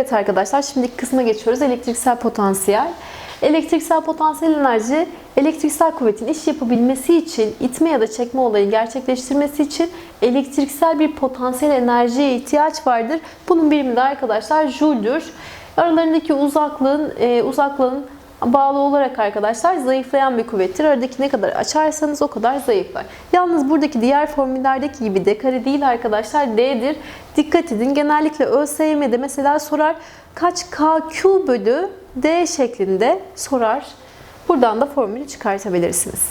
Evet arkadaşlar şimdi kısma geçiyoruz. Elektriksel potansiyel. Elektriksel potansiyel enerji elektriksel kuvvetin iş yapabilmesi için itme ya da çekme olayı gerçekleştirmesi için elektriksel bir potansiyel enerjiye ihtiyaç vardır. Bunun birimi de arkadaşlar Joule'dür. Aralarındaki uzaklığın e, uzaklığın bağlı olarak arkadaşlar zayıflayan bir kuvvettir. Aradaki ne kadar açarsanız o kadar zayıflar. Yalnız buradaki diğer formüllerdeki gibi D kare değil arkadaşlar D'dir. Dikkat edin genellikle ÖSYM'de mesela sorar kaç KQ bölü D şeklinde sorar. Buradan da formülü çıkartabilirsiniz.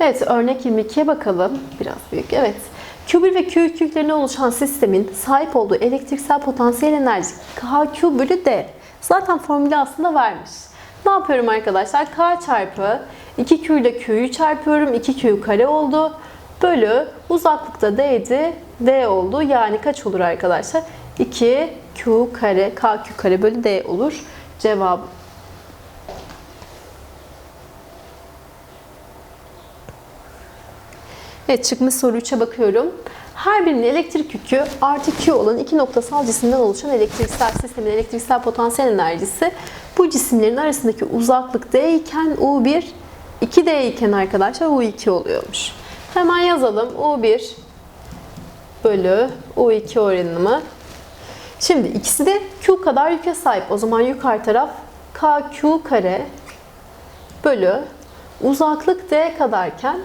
Evet örnek 22'ye bakalım. Biraz büyük. Evet. Q1 ve Q2 yüklerine oluşan sistemin sahip olduğu elektriksel potansiyel enerji KQ bölü D. Zaten formülü aslında vermiş. Ne yapıyorum arkadaşlar? K çarpı 2Q ile Q'yu çarpıyorum. 2Q kare oldu. Bölü uzaklıkta D'ydi. D oldu. Yani kaç olur arkadaşlar? 2Q kare KQ kare bölü D olur. Cevabı. Evet çıkmış soru 3'e bakıyorum. Her birinin elektrik yükü artı Q olan iki noktasal cisimden oluşan elektriksel sistemin elektriksel potansiyel enerjisi bu cisimlerin arasındaki uzaklık D iken U1 2D iken arkadaşlar U2 oluyormuş. Hemen yazalım. U1 bölü U2 oranımı. Şimdi ikisi de Q kadar yüke sahip. O zaman yukarı taraf KQ kare bölü uzaklık D kadarken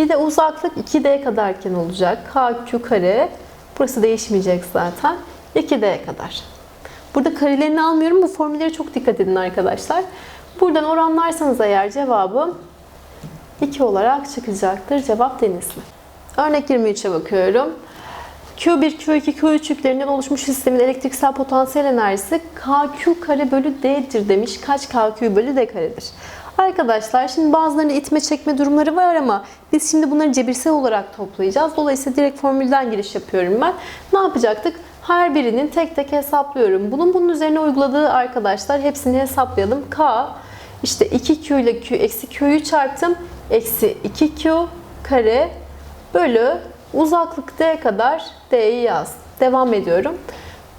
bir de uzaklık 2D kadarken olacak. KQ kare. Burası değişmeyecek zaten. 2D kadar. Burada karelerini almıyorum. Bu formülleri çok dikkat edin arkadaşlar. Buradan oranlarsanız eğer cevabım 2 olarak çıkacaktır. Cevap denizli. Örnek 23'e bakıyorum. Q1, Q2, Q3 yüklerinden oluşmuş sistemin elektriksel potansiyel enerjisi KQ kare bölü D'dir demiş. Kaç KQ bölü D karedir? Arkadaşlar şimdi bazılarında itme çekme durumları var ama biz şimdi bunları cebirsel olarak toplayacağız. Dolayısıyla direkt formülden giriş yapıyorum ben. Ne yapacaktık? Her birinin tek tek hesaplıyorum. Bunun bunun üzerine uyguladığı arkadaşlar hepsini hesaplayalım. K işte 2Q ile Q eksi Q'yu çarptım. Eksi 2Q kare bölü uzaklık D kadar D'yi yaz. Devam ediyorum.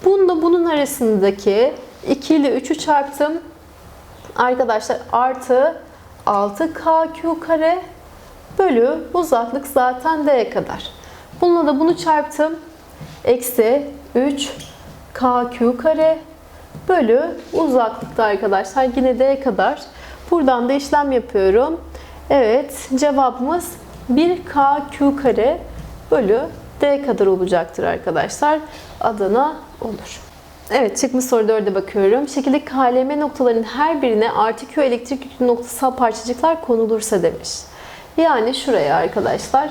Bunda bunun arasındaki 2 ile 3'ü çarptım. Arkadaşlar artı 6KQ kare bölü uzaklık zaten D kadar. Bununla da bunu çarptım. Eksi 3 KQ kare bölü uzaklıkta arkadaşlar yine D kadar. Buradan da işlem yapıyorum. Evet cevabımız 1KQ kare bölü D kadar olacaktır arkadaşlar. Adana olur. Evet çıkmış soru 4'e bakıyorum. Şekildeki KLM noktalarının her birine artı Q elektrik yüklü noktasal parçacıklar konulursa demiş. Yani şuraya arkadaşlar.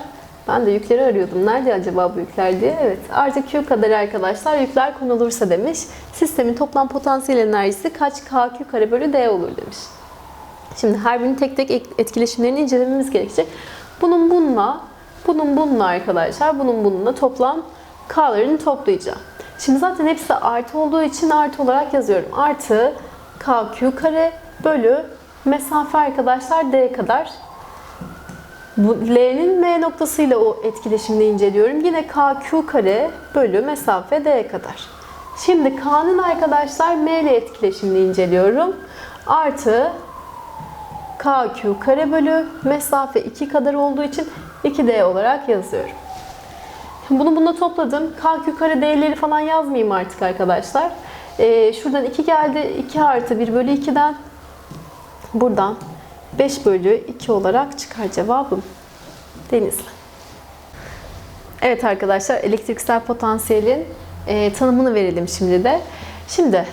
Ben de yükleri arıyordum. Nerede acaba bu yükler diye. Evet artı Q kadar arkadaşlar yükler konulursa demiş. Sistemin toplam potansiyel enerjisi kaç KQ kare bölü D olur demiş. Şimdi her birinin tek tek etkileşimlerini incelememiz gerekecek. Bunun bununla, bunun bununla arkadaşlar, bunun bununla toplam K'larını toplayacağım. Şimdi zaten hepsi artı olduğu için artı olarak yazıyorum. Artı KQ kare bölü mesafe arkadaşlar D kadar. Bu L'nin M noktasıyla o etkileşimini inceliyorum. Yine KQ kare bölü mesafe D kadar. Şimdi K'nın arkadaşlar M ile etkileşimini inceliyorum. Artı KQ kare bölü mesafe 2 kadar olduğu için 2D olarak yazıyorum. Bunu bununla topladım. KQ kare değerleri falan yazmayayım artık arkadaşlar. Ee, şuradan 2 geldi. 2 artı 1 bölü 2'den buradan 5 bölü 2 olarak çıkar cevabım. Denizli. Evet arkadaşlar elektriksel potansiyelin e, tanımını verelim şimdi de. Şimdi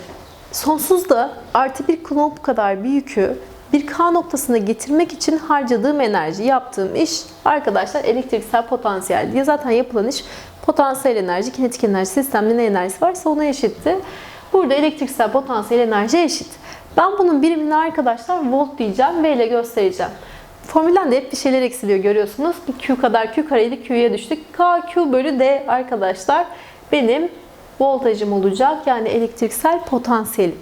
sonsuzda artı bir kulomb kadar bir yükü bir K noktasına getirmek için harcadığım enerji, yaptığım iş arkadaşlar elektriksel potansiyel diye zaten yapılan iş potansiyel enerji, kinetik enerji, sistemde ne enerjisi varsa ona eşitti. Burada elektriksel potansiyel enerji eşit. Ben bunun birimini arkadaşlar volt diyeceğim ve ile göstereceğim. Formülden de hep bir şeyler eksiliyor görüyorsunuz. Q kadar Q kareydi Q'ya düştük. KQ bölü D arkadaşlar benim voltajım olacak. Yani elektriksel potansiyelim.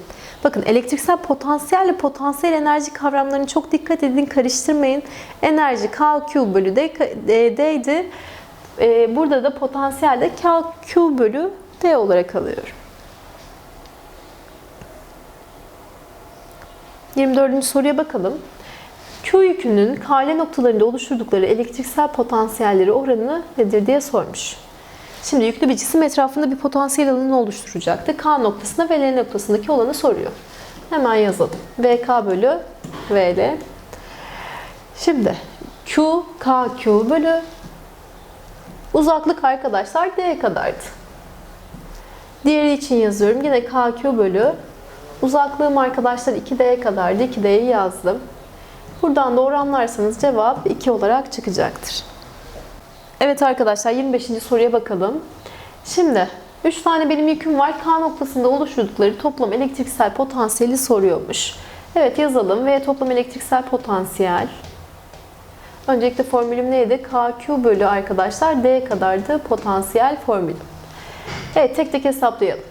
Bakın elektriksel potansiyel ile potansiyel enerji kavramlarını çok dikkat edin, karıştırmayın. Enerji KQ bölü D, D'ydi. Ee, burada da potansiyel de KQ bölü D olarak alıyorum. 24. soruya bakalım. Q yükünün KL noktalarında oluşturdukları elektriksel potansiyelleri oranı nedir diye sormuş. Şimdi yüklü bir cisim etrafında bir potansiyel alanı oluşturacaktı. K noktasında ve L noktasındaki olanı soruyor. Hemen yazalım. VK bölü VL. Şimdi Q, KQ bölü uzaklık arkadaşlar D kadardı. Diğeri için yazıyorum. Yine KQ bölü uzaklığım arkadaşlar 2D kadardı. 2D'yi yazdım. Buradan da oranlarsanız cevap 2 olarak çıkacaktır. Evet arkadaşlar 25. soruya bakalım. Şimdi 3 tane benim yüküm var. K noktasında oluşturdukları toplam elektriksel potansiyeli soruyormuş. Evet yazalım. V toplam elektriksel potansiyel. Öncelikle formülüm neydi? KQ bölü arkadaşlar D kadardı potansiyel formülü. Evet tek tek hesaplayalım.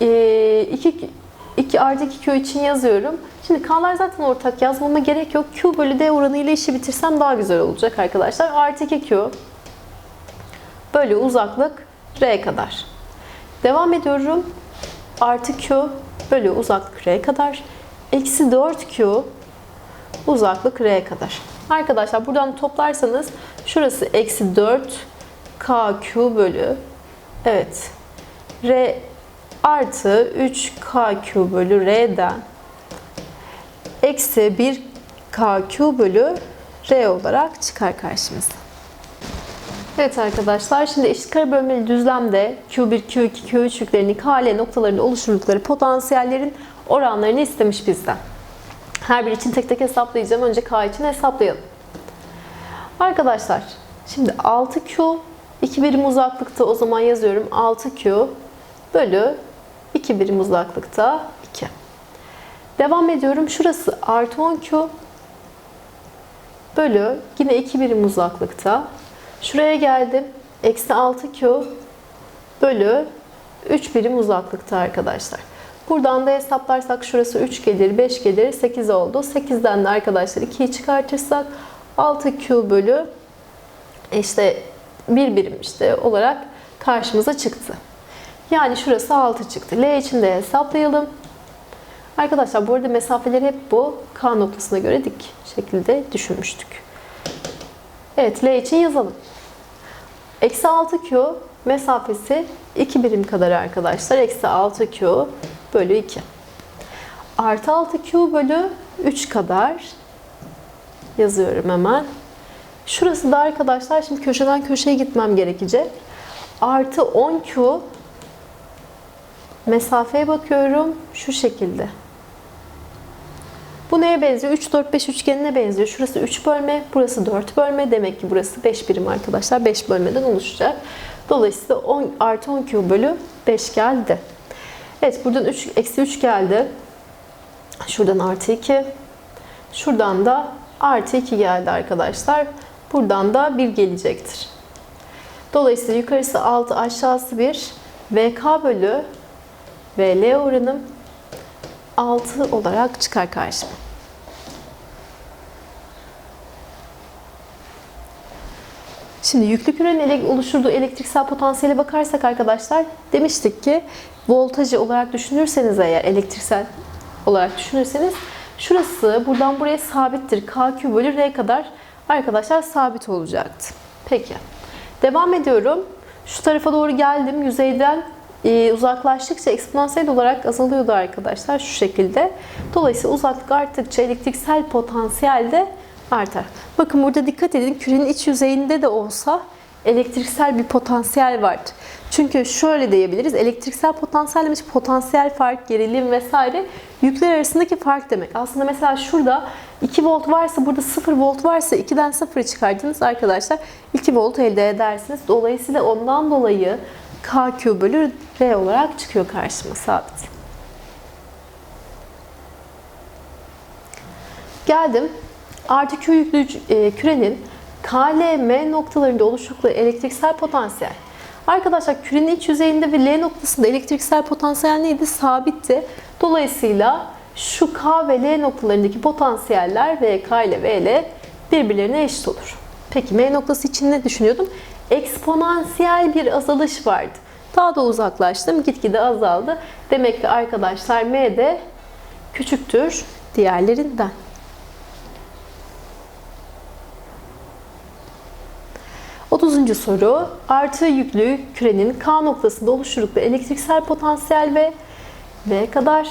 2 2 artı 2 Q için yazıyorum. Şimdi K'lar zaten ortak yazmama gerek yok. Q bölü D oranıyla işi bitirsem daha güzel olacak arkadaşlar. Artı 2 Q bölü uzaklık R kadar. Devam ediyorum. Artı Q bölü uzaklık R kadar. Eksi 4 Q uzaklık R kadar. Arkadaşlar buradan toplarsanız şurası eksi 4 KQ bölü evet R artı 3 KQ bölü R'den eksi 1 KQ bölü R olarak çıkar karşımıza. Evet arkadaşlar şimdi eşit kare bölmeli düzlemde Q1, Q2, Q3 yüklerini KL noktalarında oluşturdukları potansiyellerin oranlarını istemiş bizden. Her bir için tek tek hesaplayacağım. Önce K için hesaplayalım. Arkadaşlar şimdi 6Q 2 birim uzaklıkta o zaman yazıyorum 6Q bölü 2 birim uzaklıkta 2. Devam ediyorum. Şurası artı 10Q bölü yine 2 birim uzaklıkta. Şuraya geldim. Eksi 6Q bölü 3 birim uzaklıkta arkadaşlar. Buradan da hesaplarsak şurası 3 gelir, 5 gelir, 8 oldu. 8'den de arkadaşlar 2'yi çıkartırsak 6Q bölü işte 1 birim işte olarak karşımıza çıktı. Yani şurası 6 çıktı. L için de hesaplayalım. Arkadaşlar bu arada mesafeleri hep bu K noktasına göre dik şekilde düşünmüştük. Evet L için yazalım. Eksi 6Q mesafesi 2 birim kadar arkadaşlar. Eksi 6Q bölü 2. Artı 6Q bölü 3 kadar yazıyorum hemen. Şurası da arkadaşlar şimdi köşeden köşeye gitmem gerekecek. Artı 10Q mesafeye bakıyorum şu şekilde. Bu neye benziyor? 3, 4, 5 üçgenine benziyor. Şurası 3 bölme, burası 4 bölme. Demek ki burası 5 birim arkadaşlar. 5 bölmeden oluşacak. Dolayısıyla 10 artı 10 Q bölü 5 geldi. Evet buradan 3, eksi 3 geldi. Şuradan artı 2. Şuradan da artı 2 geldi arkadaşlar. Buradan da 1 gelecektir. Dolayısıyla yukarısı 6 aşağısı 1. VK bölü VL oranım 6 olarak çıkar karşıma. Şimdi yüklü kürenin oluşturduğu elektriksel potansiyele bakarsak arkadaşlar demiştik ki voltajı olarak düşünürseniz eğer elektriksel olarak düşünürseniz şurası buradan buraya sabittir. KQ bölü R kadar arkadaşlar sabit olacaktı. Peki. Devam ediyorum. Şu tarafa doğru geldim. Yüzeyden e, uzaklaştıkça eksponansiyel olarak azalıyordu arkadaşlar şu şekilde. Dolayısıyla uzaklık arttıkça elektriksel potansiyel de artar. Bakın burada dikkat edin kürenin iç yüzeyinde de olsa elektriksel bir potansiyel var. Çünkü şöyle diyebiliriz. Elektriksel potansiyel demiş potansiyel fark, gerilim vesaire yükler arasındaki fark demek. Aslında mesela şurada 2 volt varsa burada 0 volt varsa 2'den 0 çıkardınız arkadaşlar 2 volt elde edersiniz. Dolayısıyla ondan dolayı KQ bölü R olarak çıkıyor karşıma sabit. Geldim. Artı Q yüklü e, kürenin KLM noktalarında oluştukları elektriksel potansiyel. Arkadaşlar kürenin iç yüzeyinde ve L noktasında elektriksel potansiyel neydi? Sabitti. Dolayısıyla şu K ve L noktalarındaki potansiyeller VK ile VL birbirlerine eşit olur. Peki M noktası için ne düşünüyordum? eksponansiyel bir azalış vardı. Daha da uzaklaştım. Gitgide azaldı. Demek ki arkadaşlar M de küçüktür diğerlerinden. Otuzuncu soru. Artı yüklü kürenin K noktasında oluşturdukları elektriksel potansiyel ve V kadar.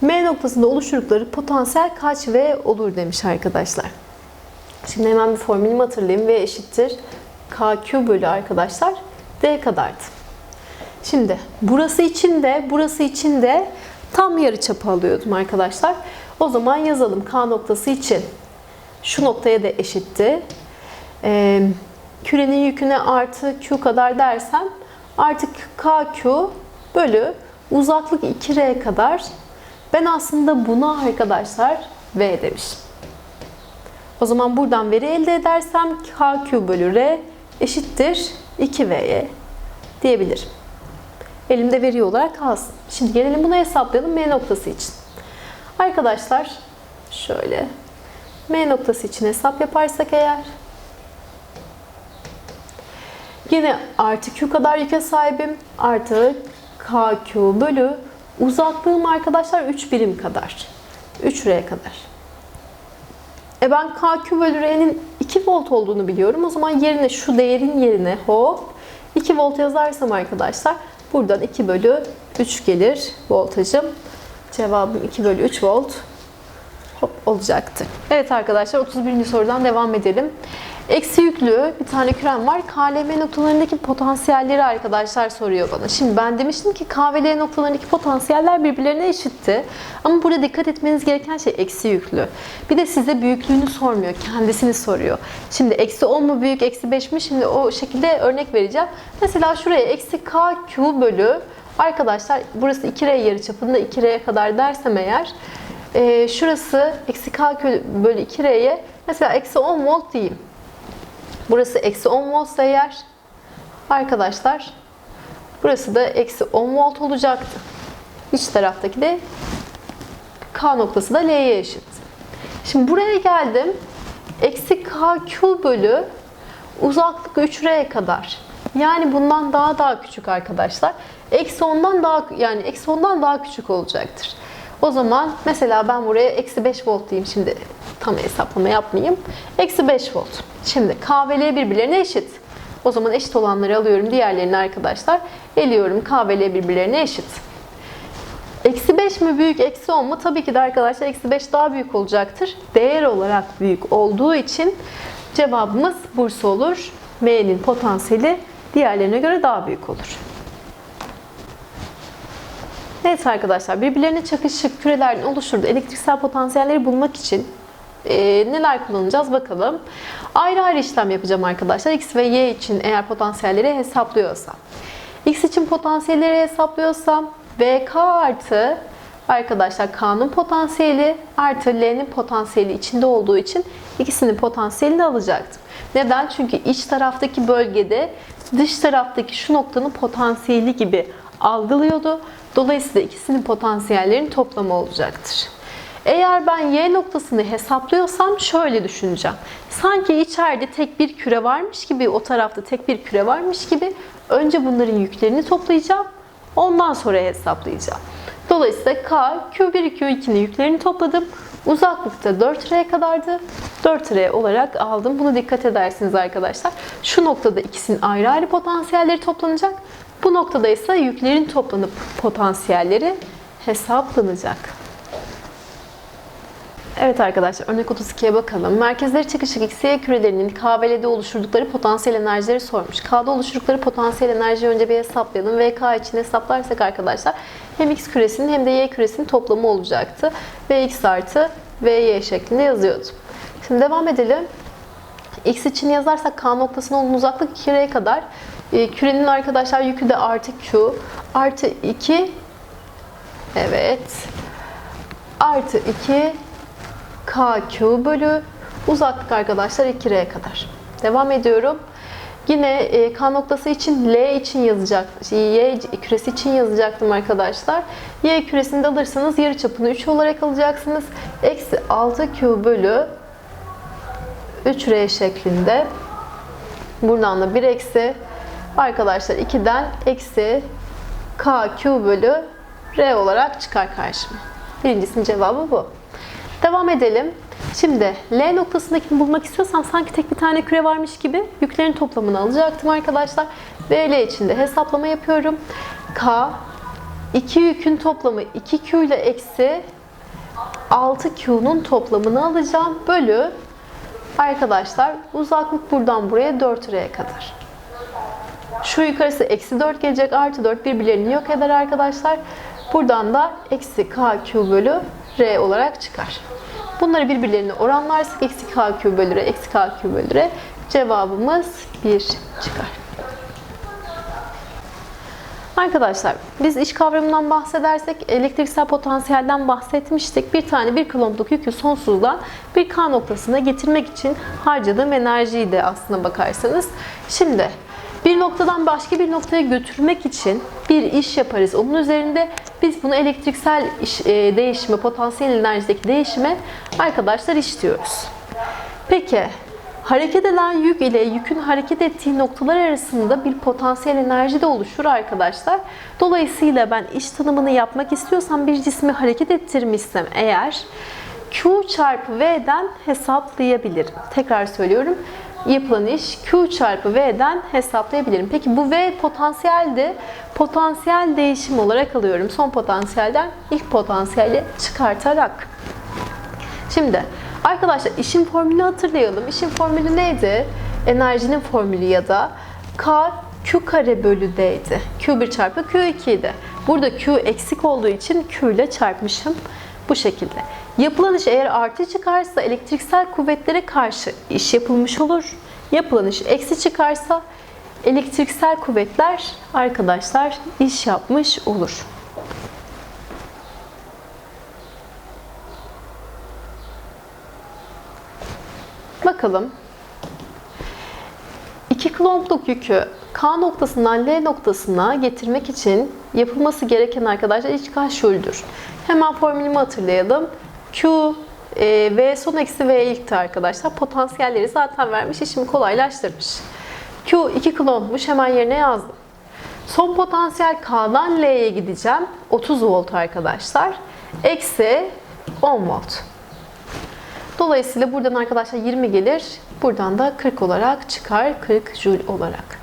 M noktasında oluşturdukları potansiyel kaç V olur demiş arkadaşlar. Şimdi hemen bir formülümü hatırlayayım. V eşittir KQ bölü arkadaşlar D kadardı. Şimdi burası için de burası için de tam yarı çapı alıyordum arkadaşlar. O zaman yazalım K noktası için. Şu noktaya da eşitti. Ee, kürenin yüküne artı Q kadar dersem artık KQ bölü uzaklık 2R kadar ben aslında buna arkadaşlar V demişim. O zaman buradan veri elde edersem KQ bölü R eşittir 2V'ye diyebilirim. Elimde veri olarak kalsın. Şimdi gelelim buna hesaplayalım M noktası için. Arkadaşlar şöyle M noktası için hesap yaparsak eğer yine artı Q kadar yüke sahibim. Artı KQ bölü uzaklığım arkadaşlar 3 birim kadar. 3R kadar. E ben KQ bölü R'nin 2 volt olduğunu biliyorum. O zaman yerine şu değerin yerine hop 2 volt yazarsam arkadaşlar buradan 2 bölü 3 gelir voltajım. Cevabım 2 bölü 3 volt hop olacaktı. Evet arkadaşlar 31. sorudan devam edelim. Eksi yüklü bir tane kürem var. KLM noktalarındaki potansiyelleri arkadaşlar soruyor bana. Şimdi ben demiştim ki K ve L noktalarındaki potansiyeller birbirlerine eşitti. Ama burada dikkat etmeniz gereken şey eksi yüklü. Bir de size büyüklüğünü sormuyor. Kendisini soruyor. Şimdi eksi 10 mu büyük, eksi 5 mi? Şimdi o şekilde örnek vereceğim. Mesela şuraya eksi KQ bölü Arkadaşlar burası 2R yarıçapında 2R'ye kadar dersem eğer e, şurası eksi K bölü 2R'ye mesela eksi 10 volt diyeyim. Burası eksi 10 voltsa eğer arkadaşlar burası da eksi 10 volt olacaktı. İç taraftaki de K noktası da L'ye eşit. Şimdi buraya geldim. Eksi KQ bölü uzaklık 3R kadar. Yani bundan daha daha küçük arkadaşlar. Eksi 10'dan daha yani eksi 10'dan daha küçük olacaktır. O zaman mesela ben buraya eksi 5 volt diyeyim şimdi tam hesaplama yapmayayım. Eksi 5 volt. Şimdi K ve L birbirlerine eşit. O zaman eşit olanları alıyorum. Diğerlerini arkadaşlar eliyorum. K ve L birbirlerine eşit. Eksi 5 mi büyük, eksi 10 mu? Tabii ki de arkadaşlar eksi 5 daha büyük olacaktır. Değer olarak büyük olduğu için cevabımız Bursa olur. M'nin potansiyeli diğerlerine göre daha büyük olur. Evet arkadaşlar birbirlerine çakışık kürelerden oluşturduğu elektriksel potansiyelleri bulmak için e, neler kullanacağız bakalım. Ayrı ayrı işlem yapacağım arkadaşlar. X ve Y için eğer potansiyelleri hesaplıyorsam. X için potansiyelleri hesaplıyorsam VK artı arkadaşlar K'nın potansiyeli artı L'nin potansiyeli içinde olduğu için ikisinin potansiyelini alacaktım. Neden? Çünkü iç taraftaki bölgede dış taraftaki şu noktanın potansiyeli gibi algılıyordu. Dolayısıyla ikisinin potansiyellerinin toplamı olacaktır. Eğer ben y noktasını hesaplıyorsam şöyle düşüneceğim. Sanki içeride tek bir küre varmış gibi, o tarafta tek bir küre varmış gibi önce bunların yüklerini toplayacağım. Ondan sonra hesaplayacağım. Dolayısıyla K, Q1, Q2'nin yüklerini topladım. Uzaklıkta 4R kadardı. 4R olarak aldım. Bunu dikkat edersiniz arkadaşlar. Şu noktada ikisinin ayrı ayrı potansiyelleri toplanacak. Bu noktada ise yüklerin toplanıp potansiyelleri hesaplanacak. Evet arkadaşlar örnek 32'ye bakalım. Merkezleri çakışık XY kürelerinin K ve L'de oluşturdukları potansiyel enerjileri sormuş. K'da oluşturdukları potansiyel enerjiyi önce bir hesaplayalım. VK için hesaplarsak arkadaşlar hem X küresinin hem de Y küresinin toplamı olacaktı. Vx artı Vy şeklinde yazıyordum. Şimdi devam edelim. X için yazarsak K noktasına olan uzaklık 2R kadar. E, kürenin arkadaşlar yükü de artı Q. Artı 2 Evet. Artı 2 KQ bölü uzaklık arkadaşlar 2R kadar. Devam ediyorum. Yine e, K noktası için L için yazacak, Y küresi için yazacaktım arkadaşlar. Y küresini de alırsanız yarı çapını 3 olarak alacaksınız. Eksi 6Q bölü 3R şeklinde Buradan da 1 eksi arkadaşlar 2'den eksi KQ bölü R olarak çıkar karşıma. Birincisinin cevabı bu. Devam edelim. Şimdi L noktasındakini bulmak istiyorsam sanki tek bir tane küre varmış gibi yüklerin toplamını alacaktım arkadaşlar. Ve L için de hesaplama yapıyorum. K iki yükün toplamı 2Q ile eksi 6Q'nun toplamını alacağım. Bölü arkadaşlar uzaklık buradan buraya 4R'ye kadar. Şu yukarısı eksi 4 gelecek. Artı 4 birbirlerini yok eder arkadaşlar. Buradan da eksi KQ bölü R olarak çıkar. Bunları birbirlerine oranlarsak eksi KQ bölü R, eksi KQ bölü R cevabımız 1 çıkar. Arkadaşlar biz iş kavramından bahsedersek elektriksel potansiyelden bahsetmiştik. Bir tane bir kulombluk yükü sonsuzdan bir K noktasına getirmek için harcadığım enerjiydi aslına bakarsanız. Şimdi bir noktadan başka bir noktaya götürmek için bir iş yaparız. Onun üzerinde biz bunu elektriksel iş, e, değişime, potansiyel enerjideki değişime arkadaşlar iş diyoruz. Peki hareket eden yük ile yükün hareket ettiği noktalar arasında bir potansiyel enerji de oluşur arkadaşlar. Dolayısıyla ben iş tanımını yapmak istiyorsam bir cismi hareket ettirmişsem eğer Q çarpı V'den hesaplayabilirim. Tekrar söylüyorum. Yapılan iş Q çarpı V'den hesaplayabilirim. Peki bu V potansiyeldi. Potansiyel değişim olarak alıyorum. Son potansiyelden ilk potansiyeli çıkartarak. Şimdi arkadaşlar işin formülünü hatırlayalım. İşin formülü neydi? Enerjinin formülü ya da K Q kare bölü D'ydi. Q1 çarpı Q2 idi. Burada Q eksik olduğu için Q ile çarpmışım. Bu şekilde. Yapılan iş eğer artı çıkarsa elektriksel kuvvetlere karşı iş yapılmış olur. Yapılan iş eksi çıkarsa elektriksel kuvvetler arkadaşlar iş yapmış olur. Bakalım. İki klompluk yükü K noktasından L noktasına getirmek için yapılması gereken arkadaşlar iç kaç şuldür. Hemen formülümü hatırlayalım. Q e, V son eksi V ilkti arkadaşlar. Potansiyelleri zaten vermiş. işimi kolaylaştırmış. Q 2 klompmuş. Hemen yerine yazdım. Son potansiyel K'dan L'ye gideceğim. 30 volt arkadaşlar. Eksi 10 volt. Dolayısıyla buradan arkadaşlar 20 gelir. Buradan da 40 olarak çıkar. 40 joule olarak.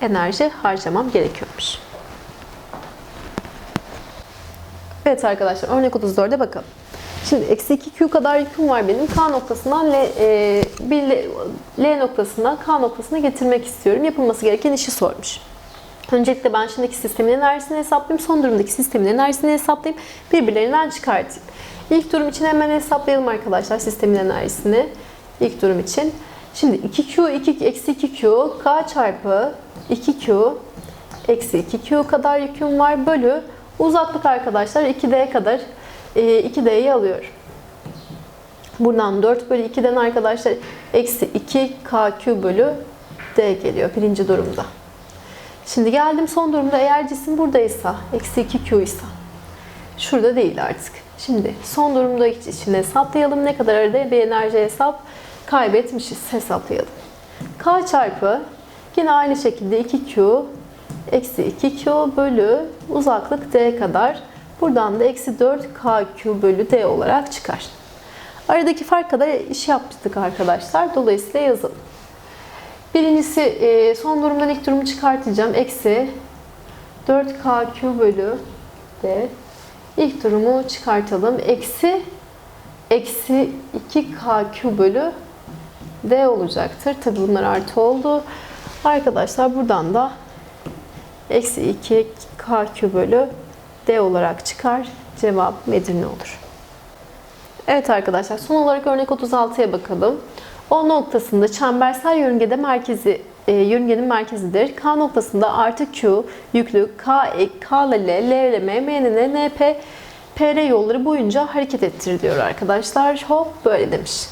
Enerji harcamam gerekiyormuş. Evet arkadaşlar örnek 34'e bakalım. Şimdi eksi 2Q kadar yüküm var benim. K noktasından L, e, bir L, L noktasından K noktasına getirmek istiyorum. Yapılması gereken işi sormuş. Öncelikle ben şimdiki sistemin enerjisini hesaplayayım. Son durumdaki sistemin enerjisini hesaplayayım. Birbirlerinden çıkartayım. İlk durum için hemen hesaplayalım arkadaşlar sistemin enerjisini. İlk durum için. Şimdi 2Q, 2, eksi 2Q, K çarpı 2Q, eksi 2Q kadar yüküm var. Bölü uzaklık arkadaşlar 2D kadar 2D'yi alıyorum. Buradan 4 bölü 2'den arkadaşlar eksi 2 KQ bölü D geliyor birinci durumda. Şimdi geldim son durumda eğer cisim buradaysa eksi 2Q ise şurada değil artık. Şimdi son durumda için hesaplayalım. Ne kadar arada bir enerji hesap kaybetmişiz. Hesaplayalım. K çarpı yine aynı şekilde 2Q eksi 2Q bölü uzaklık D kadar. Buradan da eksi 4 KQ bölü D olarak çıkar. Aradaki fark kadar iş yaptık arkadaşlar. Dolayısıyla yazalım. Birincisi e, son durumdan ilk durumu çıkartacağım. Eksi 4 KQ bölü D. İlk durumu çıkartalım. Eksi eksi 2 KQ bölü D olacaktır. Tabi bunlar artı oldu. Arkadaşlar buradan da eksi 2 KQ bölü D olarak çıkar. Cevap Edirne olur. Evet arkadaşlar son olarak örnek 36'ya bakalım. O noktasında çembersel yörüngede merkezi e, yörüngenin merkezidir. K noktasında artı Q yüklü K, e, K ile L, L ile M, M ile N, P, PR yolları boyunca hareket ettiriliyor arkadaşlar. Hop böyle demiş.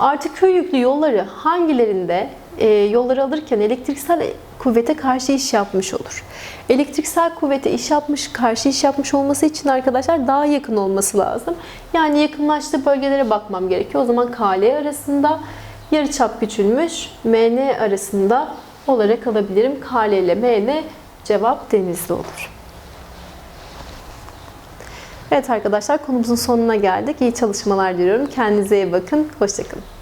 Artı Q yüklü yolları hangilerinde e, yolları alırken elektriksel kuvvete karşı iş yapmış olur. Elektriksel kuvvete iş yapmış, karşı iş yapmış olması için arkadaşlar daha yakın olması lazım. Yani yakınlaştığı bölgelere bakmam gerekiyor. O zaman KL arasında yarıçap küçülmüş, MN arasında olarak alabilirim. KL ile MN cevap denizli olur. Evet arkadaşlar konumuzun sonuna geldik. İyi çalışmalar diliyorum. Kendinize iyi bakın. Hoşçakalın.